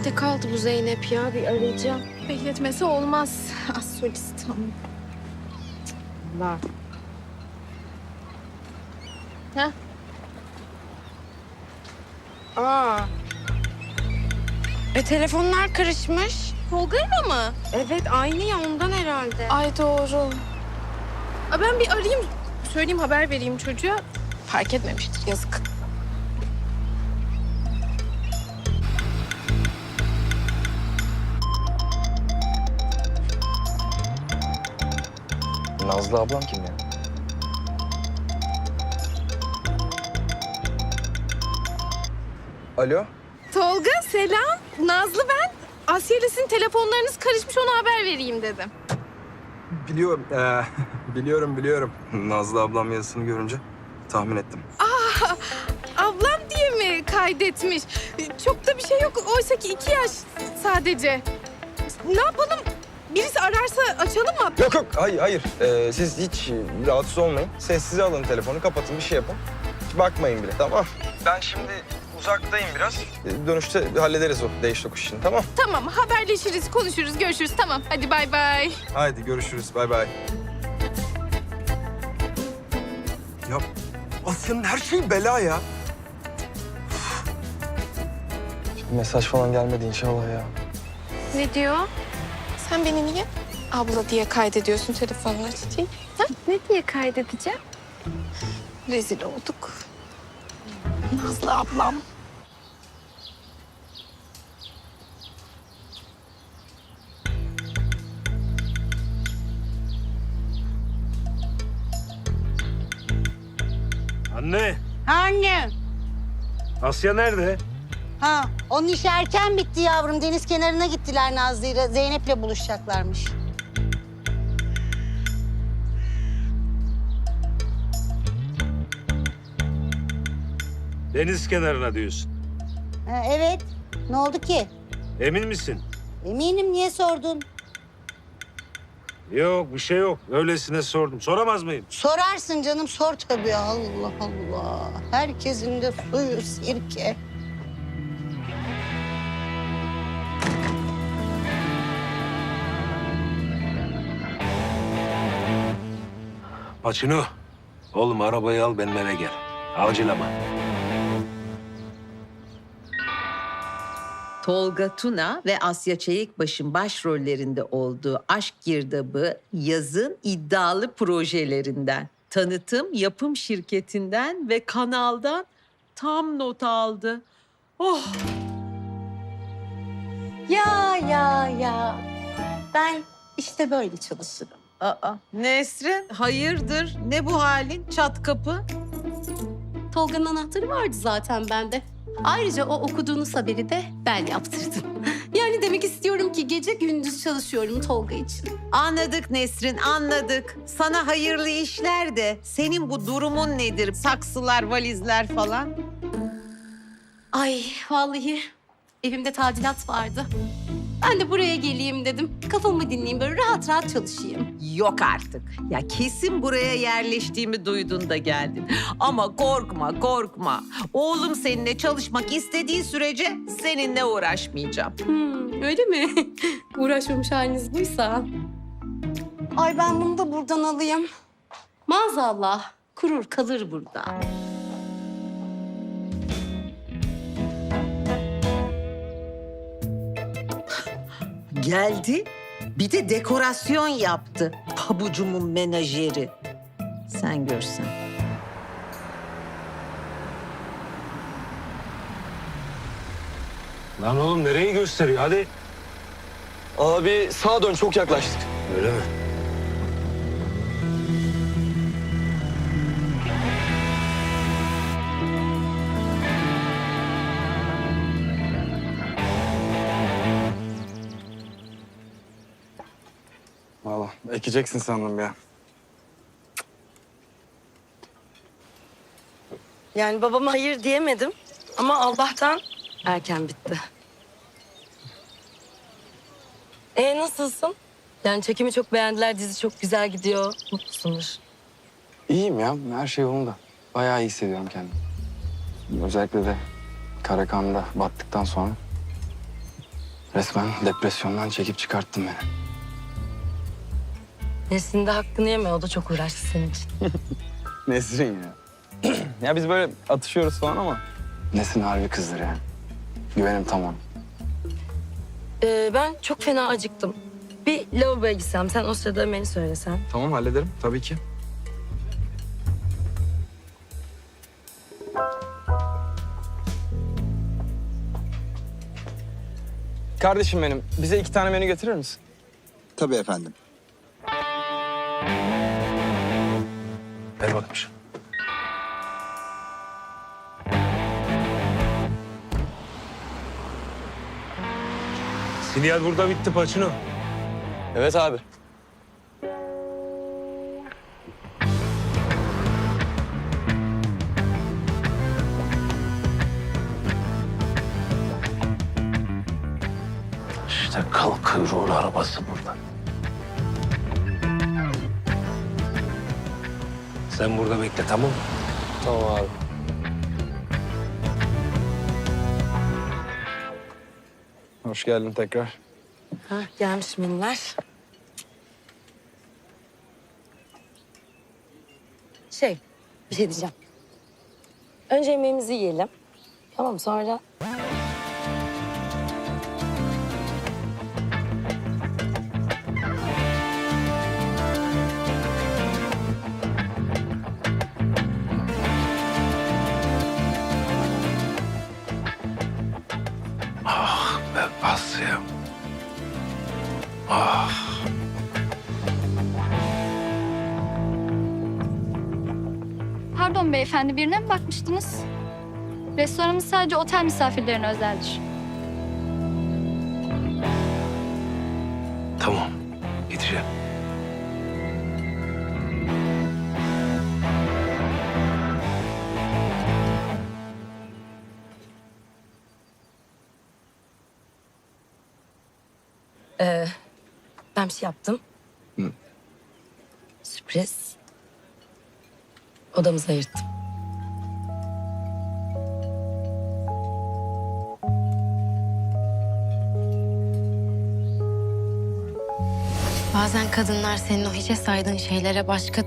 Nerede kaldı bu Zeynep ya? Bir arayacağım. Bekletmesi olmaz. Az solist. Var. Ha? Aa. E telefonlar karışmış. Tolga'yla mı? Evet aynı ya ondan herhalde. Ay doğru. Aa, ben bir arayayım. Söyleyeyim haber vereyim çocuğa. Fark etmemiştir yazık. Nazlı ablam kim ya? Alo? Tolga selam. Nazlı ben. İle sizin telefonlarınız karışmış ona haber vereyim dedim. Biliyorum, ee, biliyorum, biliyorum. Nazlı ablam yazısını görünce tahmin ettim. Ablam diye mi kaydetmiş? Çok da bir şey yok. Oysa ki iki yaş sadece. Ne yapalım? Birisi ararsa açalım mı? Yok yok, hayır, hayır. Ee, siz hiç rahatsız olmayın. Sessize alın telefonu, kapatın, bir şey yapın. Hiç bakmayın bile, tamam? Ben şimdi uzaktayım biraz. Ee, Dönüşte hallederiz o değiş tokuş işini, tamam? Tamam haberleşiriz, konuşuruz, görüşürüz. Tamam hadi bay bay. Haydi görüşürüz, bay bay. Ya Asya'nın her şeyi bela ya. Mesaj falan gelmedi inşallah ya. Ne diyor? Sen beni niye abla diye kaydediyorsun telefonla çiçeği? Ha? Ne diye kaydedeceğim? Rezil olduk. Nazlı ablam. Anne, Anne. Asya nerede? Ha, onun işi erken bitti yavrum. Deniz kenarına gittiler Nazlı'yla. Zeynep'le buluşacaklarmış. Deniz kenarına diyorsun. Ha, evet. Ne oldu ki? Emin misin? Eminim niye sordun? Yok, bir şey yok. Öylesine sordum. Soramaz mıyım? Sorarsın canım sor tabii. Allah Allah. Herkesin de suyu sirke. Paçino, oğlum arabayı al benim eve gel. Acil ama. Tolga Tuna ve Asya Çelikbaş'ın başrollerinde olduğu Aşk Girdabı yazın iddialı projelerinden. Tanıtım yapım şirketinden ve kanaldan tam not aldı. Oh Ya ya ya. Ben işte böyle çalışırım. Aa, Nesrin hayırdır ne bu halin çat kapı? Tolga'nın anahtarı vardı zaten bende. Ayrıca o okuduğunuz haberi de ben yaptırdım. Yani demek istiyorum ki gece gündüz çalışıyorum Tolga için. Anladık Nesrin anladık. Sana hayırlı işler de senin bu durumun nedir? Saksılar valizler falan. Ay vallahi evimde tadilat vardı. Ben de buraya geleyim dedim. Kafamı dinleyeyim böyle rahat rahat çalışayım. Yok artık. Ya kesin buraya yerleştiğimi duydun da geldin. Ama korkma, korkma. Oğlum seninle çalışmak istediği sürece seninle uğraşmayacağım. Hmm, öyle mi? Uğraşmamış haliniz buysa. Ay ben bunu da buradan alayım. Maazallah kurur kalır burada. Geldi. Bir de dekorasyon yaptı. Pabucumun menajeri. Sen görsen. Lan oğlum nereyi gösteriyor? Hadi. Abi sağa dön çok yaklaştık. Öyle mi? Ekeceksin sandım ya. Yani babama hayır diyemedim ama Allah'tan erken bitti. E nasılsın? Yani çekimi çok beğendiler, dizi çok güzel gidiyor. Mutlusundur. İyiyim ya. Her şey yolunda. Bayağı iyi hissediyorum kendimi. Özellikle de Karakan'da battıktan sonra Resmen depresyondan çekip çıkarttın beni. Nesin de hakkını yeme. O da çok uğraştı senin için. Nesrin ya. ya biz böyle atışıyoruz falan ama. Nesin harbi kızdır yani. Güvenim tamam. Ee, ben çok fena acıktım. Bir lavaboya gitsem. Sen o sırada beni söylesen. Tamam hallederim tabii ki. Kardeşim benim, bize iki tane menü getirir misin? Tabii efendim. Ver bakayım şunu. Sinyal burada bitti Paçino. Evet abi. İşte kıl kuyruğun arabası burada. Sen burada bekle tamam mı? Tamam abi. Hoş geldin tekrar. Ha, gelmiş minler. Şey, bir şey diyeceğim. Önce yemeğimizi yiyelim. Tamam sonra... beyefendi birine mi bakmıştınız? Restoranımız sadece otel misafirlerine özeldir. Tamam. Gideceğim. Ee, ben bir şey yaptım. Hı. Sürpriz. Odamızı ayırttım. Bazen kadınlar senin o hiçe saydığın şeylere başka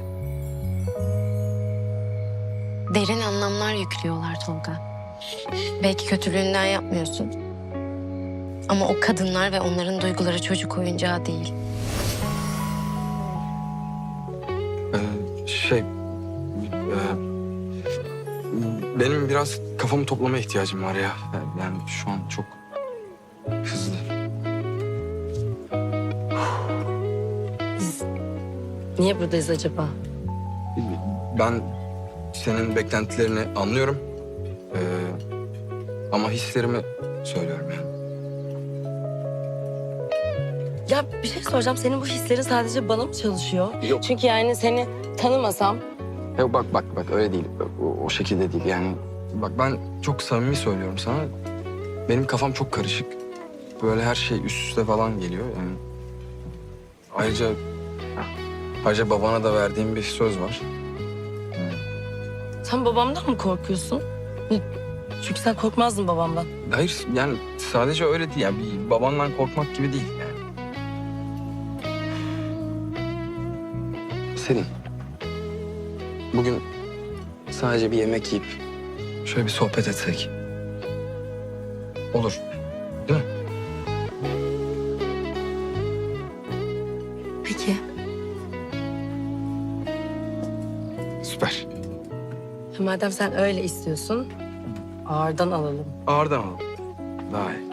derin anlamlar yüklüyorlar Tolga. Belki kötülüğünden yapmıyorsun. Ama o kadınlar ve onların duyguları çocuk oyuncağı değil. Ee, şey... e, benim biraz kafamı toplamaya ihtiyacım var ya. Yani şu an çok hızlı. Niye buradayız acaba? Ben senin beklentilerini anlıyorum. Ee, ama hislerimi söylüyorum yani. Ya bir şey soracağım. Senin bu hislerin sadece bana mı çalışıyor? Yok. Çünkü yani seni tanımasam Yok bak bak bak öyle değil. O, o şekilde değil yani. Bak ben çok samimi söylüyorum sana. Benim kafam çok karışık. Böyle her şey üst üste falan geliyor yani. Ayrıca ayrıca babana da verdiğim bir söz var. sen babamdan mı korkuyorsun? Çünkü sen korkmazdın babamdan. Hayır yani sadece öyle değil yani bir babandan korkmak gibi değil yani. Selin. Bugün sadece bir yemek yiyip Şöyle bir sohbet etsek. Olur. Değil mi? Peki. Süper. Madem sen öyle istiyorsun, ağırdan alalım. Ağırdan alalım. Daha iyi.